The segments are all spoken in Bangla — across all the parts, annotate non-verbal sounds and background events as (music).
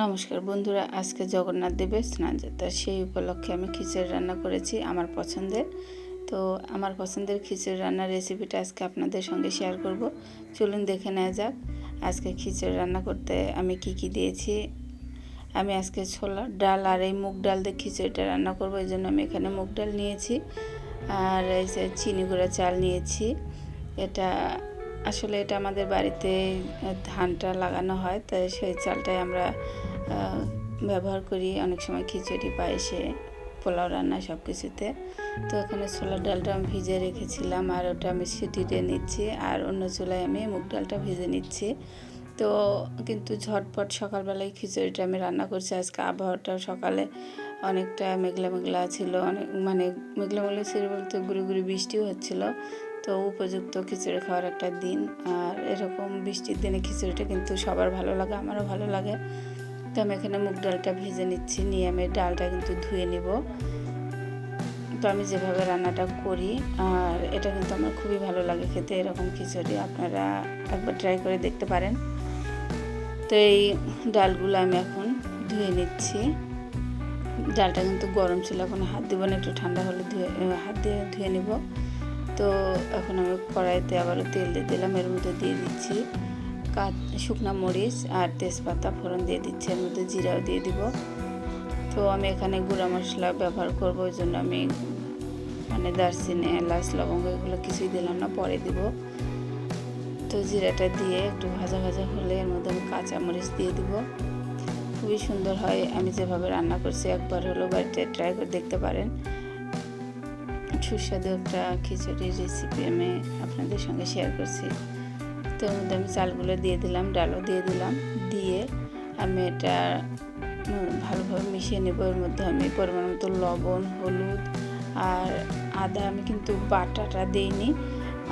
নমস্কার বন্ধুরা, আজকে জগন্নাথ দেবের স্নানযাত্রা সেই উপলক্ষে আমি খিচুড়ি রান্না করেছি আমার পছন্দের। তো আমার পছন্দের খিচুড়ি রান্নার রেসিপিটা আজকে আপনাদের সঙ্গে শেয়ার করব। চলুন দেখে নেওয়া যাক, আজকে খিচুড়ি রান্না করতে আমি কি কি দিয়েছি। আমি আজকে ছোলা ডাল আর এই মুগ ডাল দিয়ে খিচুড়িটা রান্না করব, এই জন্য আমি এখানে মুগ ডাল নিয়েছি। আর এই যে চিনি গুঁড়া চাল নিয়েছি। এটা আসলে এটা আমাদের বাড়িতে ধানটা লাগানো হয় তাই সেই চালটাই আমরা ব্যবহার করি। অনেক সময় খিচুড়ি, পায়েসে, পোলাও রান্না সব কিছুতে তো এখানে ছোলার ডালটা আমি ভিজে রেখেছিলাম আর ওটা আমি সিটি দিয়ে নিচ্ছি আর অন্য চুলায় আমি মুগ ডালটা ভিজে নিচ্ছি। তো কিন্তু ঝটপট সকালবেলায় খিচুড়িটা আমি রান্না করছি। আজকে আবহাওয়াটা সকালে অনেকটা মেঘলা মেঘলা ছিল, অনেক মানে মেঘলা মেঘলা ছিল বলতে গুড়ি গুড়ি বৃষ্টিও হচ্ছিল। তো উপযুক্ত খিচুড়ি খাওয়ার একটা দিন। আর এরকম বৃষ্টির দিনে খিচুড়িটা কিন্তু সবার ভালো লাগে, আমারও ভালো লাগে। তো আমি এখানে মুগ ডালটা ভেজে নিচ্ছি, নিয়ে আমি ডালটা কিন্তু ধুয়ে নিব। তো আমি যেভাবে রান্নাটা করি, আর এটা কিন্তু আমার খুবই ভালো লাগে খেতে, এরকম খিচুড়ি আপনারা একবার ট্রাই করে দেখতে পারেন। তো এই ডালগুলো আমি এখন ধুয়ে নিচ্ছি। ডালটা কিন্তু গরম ছিল, এখন হাত দিব না, একটু ঠান্ডা হলে ধুয়ে, হাত দিয়ে ধুয়ে নিব। তো এখন আমি কড়াইতে আবারও তেল দিয়ে দিলাম। এর মধ্যে দিয়ে দিচ্ছি কাঁচ, শুকনা মরিচ আর তেজপাতা ফোড়ন দিয়ে দিচ্ছি। এর মধ্যে জিরাও দিয়ে দিব। তো আমি এখানে গুঁড়া মশলা ব্যবহার করব, ওই জন্য আমি মানে দারচিনি, এলাচ, লবঙ্গ এগুলো কিছুই দিলাম না, পরে দিব। তো জিরাটা দিয়ে একটু ভাজা ভাজা হলে এর মধ্যে আমি কাঁচা মরিচ দিয়ে দিব। খুবই সুন্দর হয়, আমি যেভাবে রান্না করছি একবার হলো বাড়িতে ট্রাই করে দেখতে পারেন। সুস্বাদু একটা খিচুড়ির রেসিপি আমি আপনাদের সঙ্গে শেয়ার করছি। তো মধ্যে আমি চালগুলো দিয়ে দিলাম, ডালও দিয়ে দিলাম, দিয়ে আমি এটা ভালোভাবে মিশিয়ে নেব। এর মধ্যে আমি পরিমাণ মতো লবণ, হলুদ আর আদা আমি কিন্তু বাটাটা দিইনি,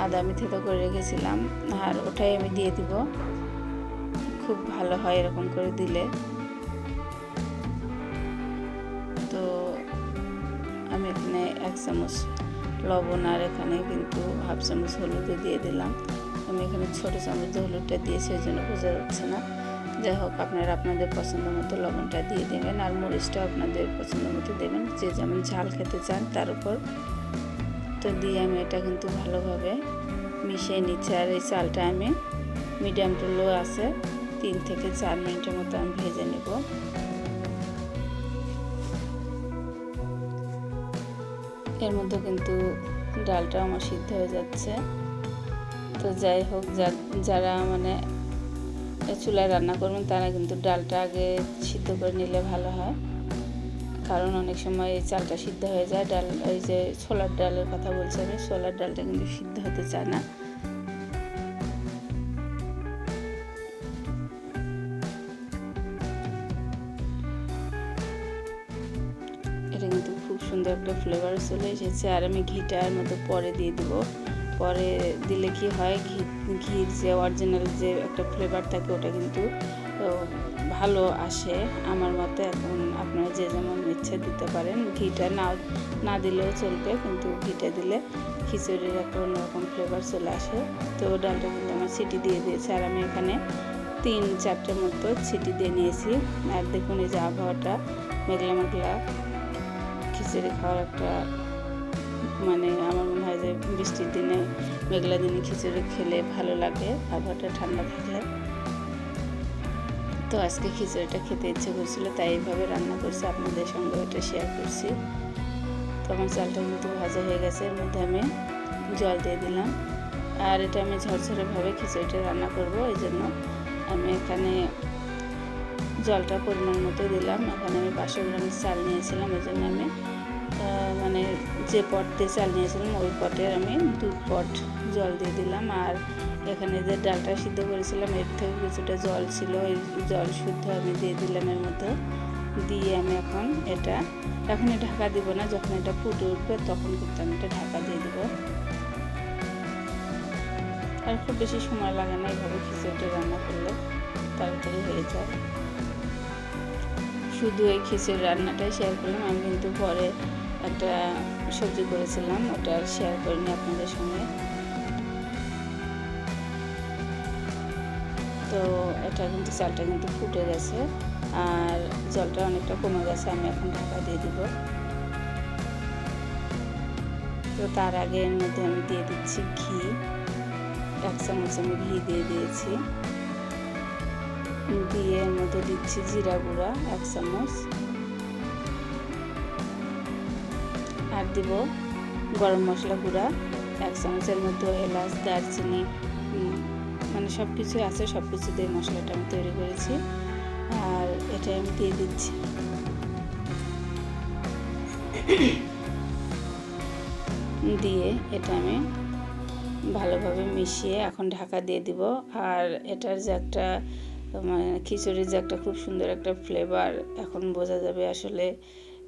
আদা আমি থেতো করে রেখেছিলাম। আর ওটাই আমি দিয়ে দিব। খুব ভালো হয় এরকম করে দিলে। তো আমি এখানে এক চামচ লবণ আর এখানে কিন্তু হাফ চামচ হলুদও দিয়ে দিলাম। আমি এখানে ছোটো চামচ হলুদটা দিয়েছি, ওই জন্য বোঝা যাচ্ছে না। যাই হোক, আপনারা আপনাদের পছন্দ মতো লবণটা দিয়ে দেবেন আর মরিচটাও আপনাদের পছন্দ মতো দেবেন। যে যেমন ঝাল খেতে চান, তার উপর। তো দিয়ে আমি এটা কিন্তু ভালোভাবে মিশিয়ে নিচ্ছি। আর এই চালটা আমি মিডিয়াম টু লো আছে, তিন থেকে চার মিনিটের মতো আমি ভেজে নেব। এর মধ্যে কিন্তু ডালটা আমার সিদ্ধ হয়ে যাচ্ছে। তো যাই হোক যারা মানে চুলায় রান্না করবেন, তারা কিন্তু ডালটা আগে সিদ্ধ করে নিলে ভালো হয়। কারণ অনেক সময় এই চালটা সিদ্ধ হয়ে যায়, ডাল, এই যে ছোলার ডালের কথা বলছি আমি, ছোলার ডালটা কিন্তু সিদ্ধ হতে চায় না। সুন্দর একটা ফ্লেভার চলে এসেছে। আর আমি ঘিটার মতো পরে দিয়ে দিব। পরে দিলে কি হয়, ঘি, ঘির যে অরিজিনাল যে একটা ফ্লেভার থাকে, ওটা কিন্তু ভালো আসে আমার মতে। এখন আপনারা যে যেমন ইচ্ছে দিতে পারেন, ঘিটা না না দিলেও চলবে, কিন্তু ঘিটা দিলে খিচুড়ির একটা অন্যরকম ফ্লেভার চলে আসে। তো ডালটা কিন্তু আমার সিটি দিয়ে দিয়েছে। আর আমি এখানে তিন চারটের মতো সিটি দিয়ে নিয়েছি। আর দেখুন এই যে আবহাওয়াটা মেঘলা মেঘলা খিচুড়ি খাওয়ার একটা মানে আমার মনে হয় যে বৃষ্টির দিনে, মেঘলা দিনে খিচুড়ি খেলে ভালো লাগে, আবহাওয়াটা ঠান্ডা থাকলে তো আজকে খিচুড়িটা খেতে ইচ্ছে করছিল, তাই এইভাবে রান্না করছি, আপনাদের সঙ্গে ওটা শেয়ার করছি। তো আমার চালটা কিন্তু ভাজা হয়ে গেছে, এর মধ্যে আমি জল দিয়ে দিলাম। আর এটা আমি ঝরঝরেভাবে খিচুড়িটা রান্না করব, এই জন্য আমি এখানে জলটা পরিমাণ মতো দিলাম। এখানে আমি পাঁচশো গ্রামের চাল নিয়েছিলাম, ওই জন্য আমি মানে যে পট দিয়ে চাল নিয়েছিলাম, ওই পটের আমি দু পট জল দিয়ে দিলাম। আর এখানে যে ডালটা সিদ্ধ করেছিলাম, এর থেকে কিছুটা জল ছিল, ওই জল শুদ্ধ আমি দিয়ে দিলাম এর মধ্যে দিয়ে আমি এখন এটা এখনই ঢাকা দিব না, যখন এটা ফুটে উঠবে তখন কিন্তু আমি এটা ঢাকা দিয়ে দেবো। আর খুব বেশি সময় লাগে না এইভাবে খিচুড়িটা রান্না করলে, তাড়াতাড়ি হয়ে যায়। শুধু এই খিচুড়ি রান্নাটাই শেয়ার করলাম। আমি কিন্তু পরে একটা সবজি করেছিলাম, ওটা আর শেয়ার করিনি আপনাদের সঙ্গে। তো এটা কিন্তু চালটা কিন্তু ফুটে গেছে, আর জলটা অনেকটা কমে গেছে, আমি এখন ঢাকা দিয়ে দিব। তো তার আগে এর মধ্যে আমি দিয়ে দিচ্ছি ঘি, এক চামচ আমি ঘি দিয়ে দিয়েছি। দিয়ে এর মধ্যে দিচ্ছি জিরা গুঁড়া, এক চামচ। আর দিব গরম মশলা গুঁড়া, এক চামচের মধ্যে এলাচ, দারচিনি মানে সব কিছু আছে সব কিছু দিয়ে মশলাটা আমি তৈরি করেছি। আর এটা আমি দিয়ে দিচ্ছি। দিয়ে এটা আমি ভালোভাবে মিশিয়ে এখন ঢাকা দিয়ে দিব। আর এটার যে একটা মানে খিচুড়ির যে একটা খুব সুন্দর একটা ফ্লেভার এখন বোঝা যাবে আসলে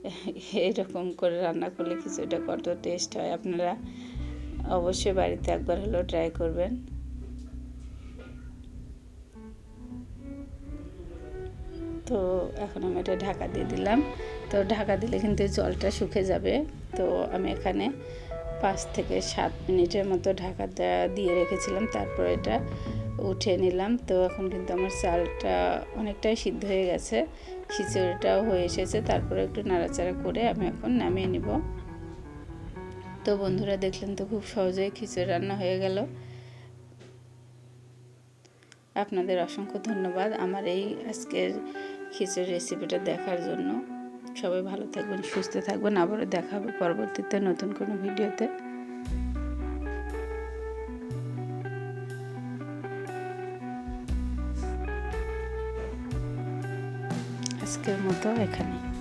(laughs) এরকম করে রান্না করলে খিচুড়িটা কত টেস্ট হয়। আপনারা অবশ্যই বাড়িতে একবার হলেও ট্রাই করবেন। তো এখন আমি এটা ঢাকা দিয়ে দিলাম। তো ঢাকা দিলে কিন্তু জলটা শুকে যাবে। তো আমি এখানে পাঁচ থেকে সাত মিনিটের মতো ঢাকা দিয়ে রেখেছিলাম। তারপর এটা উঠে নিলাম। তো এখন কিন্তু আমার চালটা অনেকটাই সিদ্ধ হয়ে গেছে। খিচুড়িটাও হয়ে এসেছে। তারপরে একটু নাড়াচাড়া করে আমি এখন নামিয়ে নিব। তো বন্ধুরা, দেখলেন তো খুব সহজেই খিচুড়ি রান্না হয়ে গেল। আপনাদের অসংখ্য ধন্যবাদ আমার এই আজকের খিচুড়ি রেসিপিটা দেখার জন্য। সবাই ভালো থাকবেন, সুস্থ থাকবেন। আবারও দেখা হবে পরবর্তীতে নতুন কোনো ভিডিওতে। আজকের মতো এখানে।